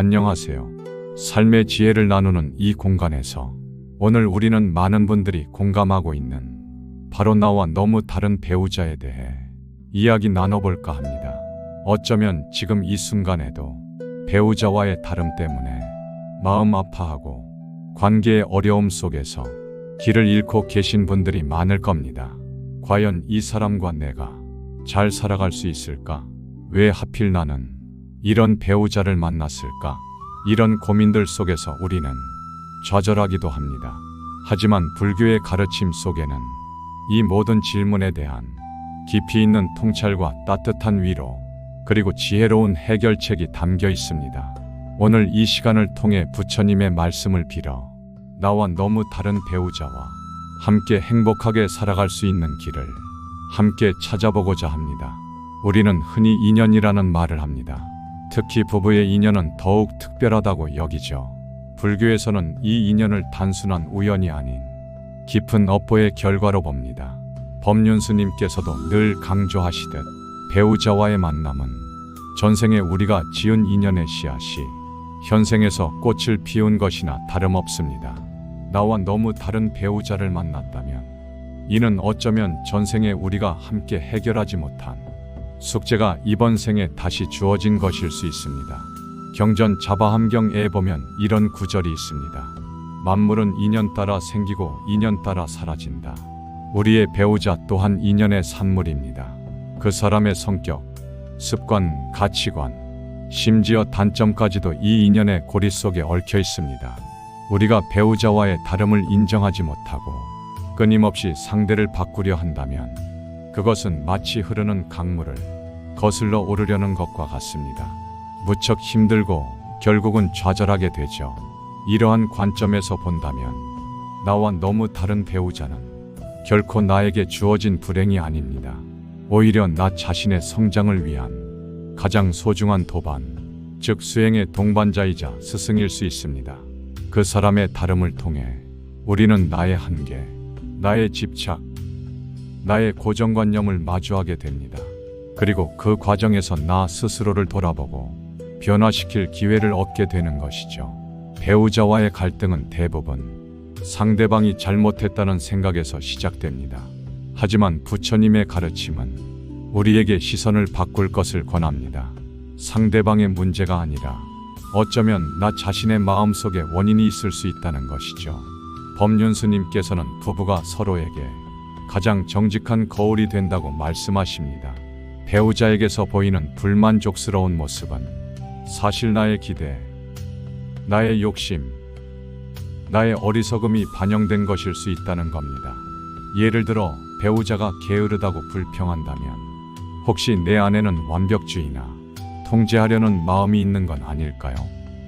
안녕하세요. 삶의 지혜를 나누는 이 공간에서 오늘 우리는 많은 분들이 공감하고 있는 바로 나와 너무 다른 배우자에 대해 이야기 나눠볼까 합니다. 어쩌면 지금 이 순간에도 배우자와의 다름 때문에 마음 아파하고 관계의 어려움 속에서 길을 잃고 계신 분들이 많을 겁니다. 과연 이 사람과 내가 잘 살아갈 수 있을까? 왜 하필 나는 이런 배우자를 만났을까? 이런 고민들 속에서 우리는 좌절하기도 합니다. 하지만 불교의 가르침 속에는 이 모든 질문에 대한 깊이 있는 통찰과 따뜻한 위로, 그리고 지혜로운 해결책이 담겨 있습니다. 오늘 이 시간을 통해 부처님의 말씀을 빌어 나와 너무 다른 배우자와 함께 행복하게 살아갈 수 있는 길을 함께 찾아보고자 합니다. 우리는 흔히 인연이라는 말을 합니다. 특히 부부의 인연은 더욱 특별하다고 여기죠. 불교에서는 이 인연을 단순한 우연이 아닌 깊은 업보의 결과로 봅니다. 법륜스님께서도 늘 강조하시듯 배우자와의 만남은 전생에 우리가 지은 인연의 씨앗이 현생에서 꽃을 피운 것이나 다름없습니다. 나와 너무 다른 배우자를 만났다면 이는 어쩌면 전생에 우리가 함께 해결하지 못한 숙제가 이번 생에 다시 주어진 것일 수 있습니다. 경전 자바함경에 보면 이런 구절이 있습니다. 만물은 인연 따라 생기고 인연 따라 사라진다. 우리의 배우자 또한 인연의 산물입니다. 그 사람의 성격, 습관, 가치관, 심지어 단점까지도 이 인연의 고리 속에 얽혀 있습니다. 우리가 배우자와의 다름을 인정하지 못하고 끊임없이 상대를 바꾸려 한다면 그것은 마치 흐르는 강물을 거슬러 오르려는 것과 같습니다. 무척 힘들고 결국은 좌절하게 되죠. 이러한 관점에서 본다면 나와 너무 다른 배우자는 결코 나에게 주어진 불행이 아닙니다. 오히려 나 자신의 성장을 위한 가장 소중한 도반, 즉 수행의 동반자이자 스승일 수 있습니다. 그 사람의 다름을 통해 우리는 나의 한계, 나의 집착, 나의 고정관념을 마주하게 됩니다. 그리고 그 과정에서 나 스스로를 돌아보고 변화시킬 기회를 얻게 되는 것이죠. 배우자와의 갈등은 대부분 상대방이 잘못했다는 생각에서 시작됩니다. 하지만 부처님의 가르침은 우리에게 시선을 바꿀 것을 권합니다. 상대방의 문제가 아니라 어쩌면 나 자신의 마음 속에 원인이 있을 수 있다는 것이죠. 법륜스님께서는 부부가 서로에게 가장 정직한 거울이 된다고 말씀하십니다. 배우자에게서 보이는 불만족스러운 모습은 사실 나의 기대, 나의 욕심, 나의 어리석음이 반영된 것일 수 있다는 겁니다. 예를 들어 배우자가 게으르다고 불평한다면 혹시 내 안에는 완벽주의나 통제하려는 마음이 있는 건 아닐까요?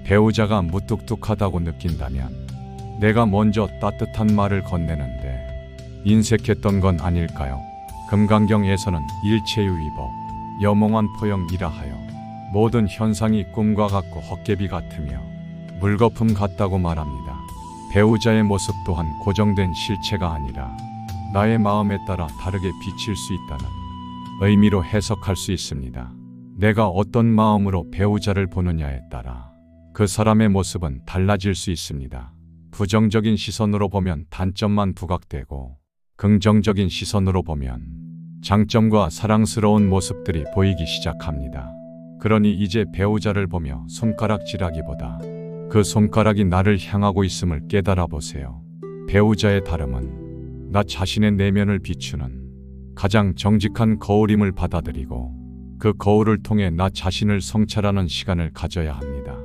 배우자가 무뚝뚝하다고 느낀다면 내가 먼저 따뜻한 말을 건네는데 인색했던 건 아닐까요? 금강경에서는 일체유의법, 여몽한 포영이라 하여 모든 현상이 꿈과 같고 헛개비 같으며 물거품 같다고 말합니다. 배우자의 모습 또한 고정된 실체가 아니라 나의 마음에 따라 다르게 비칠 수 있다는 의미로 해석할 수 있습니다. 내가 어떤 마음으로 배우자를 보느냐에 따라 그 사람의 모습은 달라질 수 있습니다. 부정적인 시선으로 보면 단점만 부각되고 긍정적인 시선으로 보면 장점과 사랑스러운 모습들이 보이기 시작합니다. 그러니 이제 배우자를 보며 손가락질하기보다 그 손가락이 나를 향하고 있음을 깨달아 보세요. 배우자의 다름은 나 자신의 내면을 비추는 가장 정직한 거울임을 받아들이고 그 거울을 통해 나 자신을 성찰하는 시간을 가져야 합니다.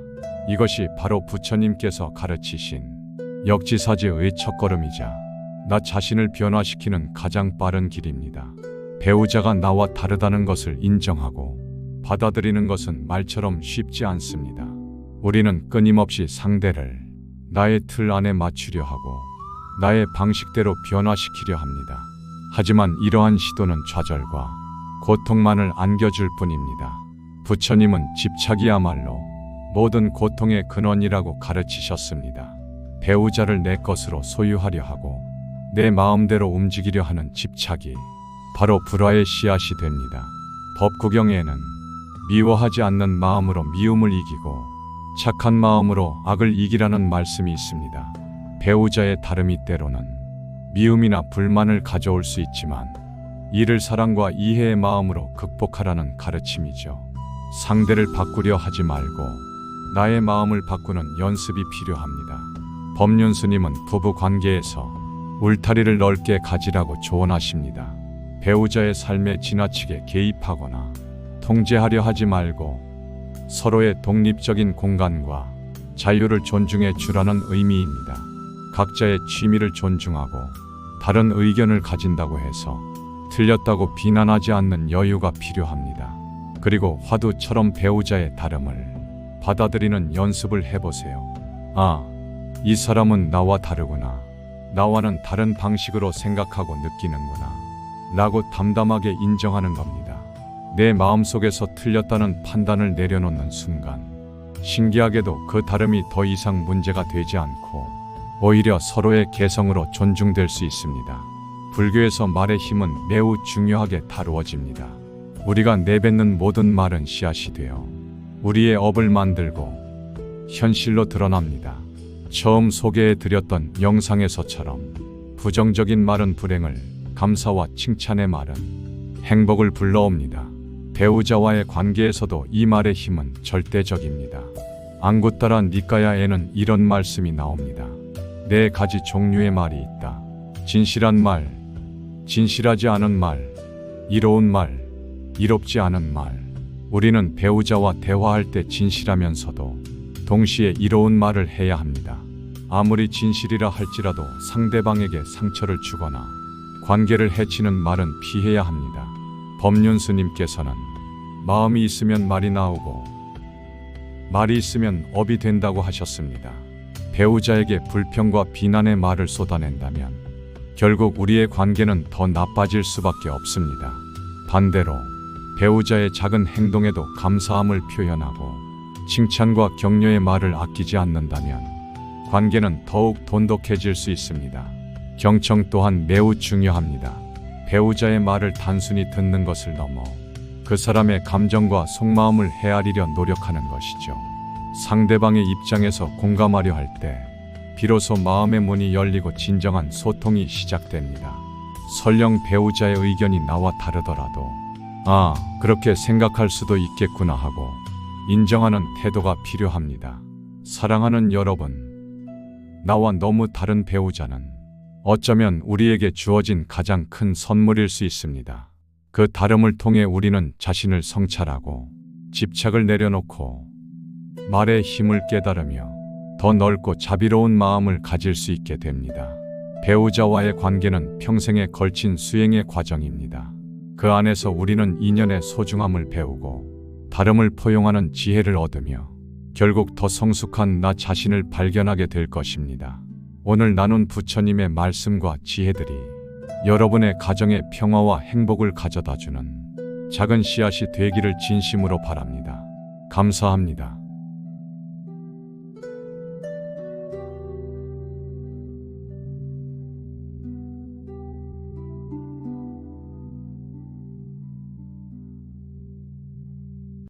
이것이 바로 부처님께서 가르치신 역지사지의 첫걸음이자 나 자신을 변화시키는 가장 빠른 길입니다. 배우자가 나와 다르다는 것을 인정하고 받아들이는 것은 말처럼 쉽지 않습니다. 우리는 끊임없이 상대를 나의 틀 안에 맞추려 하고 나의 방식대로 변화시키려 합니다. 하지만 이러한 시도는 좌절과 고통만을 안겨줄 뿐입니다. 부처님은 집착이야말로 모든 고통의 근원이라고 가르치셨습니다. 배우자를 내 것으로 소유하려 하고 내 마음대로 움직이려 하는 집착이 바로 불화의 씨앗이 됩니다. 법구경에는 미워하지 않는 마음으로 미움을 이기고 착한 마음으로 악을 이기라는 말씀이 있습니다. 배우자의 다름이 때로는 미움이나 불만을 가져올 수 있지만 이를 사랑과 이해의 마음으로 극복하라는 가르침이죠. 상대를 바꾸려 하지 말고 나의 마음을 바꾸는 연습이 필요합니다. 법륜 스님은 부부 관계에서 울타리를 넓게 가지라고 조언하십니다. 배우자의 삶에 지나치게 개입하거나 통제하려 하지 말고 서로의 독립적인 공간과 자유를 존중해 주라는 의미입니다. 각자의 취미를 존중하고 다른 의견을 가진다고 해서 틀렸다고 비난하지 않는 여유가 필요합니다. 그리고 화두처럼 배우자의 다름을 받아들이는 연습을 해보세요. 아, 이 사람은 나와 다르구나. 나와는 다른 방식으로 생각하고 느끼는구나. 라고 담담하게 인정하는 겁니다. 내 마음속에서 틀렸다는 판단을 내려놓는 순간, 신기하게도 그 다름이 더 이상 문제가 되지 않고, 오히려 서로의 개성으로 존중될 수 있습니다. 불교에서 말의 힘은 매우 중요하게 다루어집니다. 우리가 내뱉는 모든 말은 씨앗이 되어 우리의 업을 만들고 현실로 드러납니다. 처음 소개해 드렸던 영상에서처럼 부정적인 말은 불행을, 감사와 칭찬의 말은 행복을 불러옵니다. 배우자와의 관계에서도 이 말의 힘은 절대적입니다. 안구따라 니까야에는 이런 말씀이 나옵니다. 네 가지 종류의 말이 있다. 진실한 말, 진실하지 않은 말, 이로운 말, 이롭지 않은 말. 우리는 배우자와 대화할 때 진실하면서도 동시에 이로운 말을 해야 합니다. 아무리 진실이라 할지라도 상대방에게 상처를 주거나 관계를 해치는 말은 피해야 합니다. 법륜 스님께서는 마음이 있으면 말이 나오고 말이 있으면 업이 된다고 하셨습니다. 배우자에게 불평과 비난의 말을 쏟아낸다면 결국 우리의 관계는 더 나빠질 수밖에 없습니다. 반대로 배우자의 작은 행동에도 감사함을 표현하고 칭찬과 격려의 말을 아끼지 않는다면 관계는 더욱 돈독해질 수 있습니다. 경청 또한 매우 중요합니다. 배우자의 말을 단순히 듣는 것을 넘어 그 사람의 감정과 속마음을 헤아리려 노력하는 것이죠. 상대방의 입장에서 공감하려 할 때 비로소 마음의 문이 열리고 진정한 소통이 시작됩니다. 설령 배우자의 의견이 나와 다르더라도 아, 그렇게 생각할 수도 있겠구나 하고 인정하는 태도가 필요합니다. 사랑하는 여러분, 나와 너무 다른 배우자는 어쩌면 우리에게 주어진 가장 큰 선물일 수 있습니다. 그 다름을 통해 우리는 자신을 성찰하고 집착을 내려놓고 말의 힘을 깨달으며 더 넓고 자비로운 마음을 가질 수 있게 됩니다. 배우자와의 관계는 평생에 걸친 수행의 과정입니다. 그 안에서 우리는 인연의 소중함을 배우고 다름을 포용하는 지혜를 얻으며 결국 더 성숙한 나 자신을 발견하게 될 것입니다. 오늘 나눈 부처님의 말씀과 지혜들이 여러분의 가정에 평화와 행복을 가져다 주는 작은 씨앗이 되기를 진심으로 바랍니다. 감사합니다.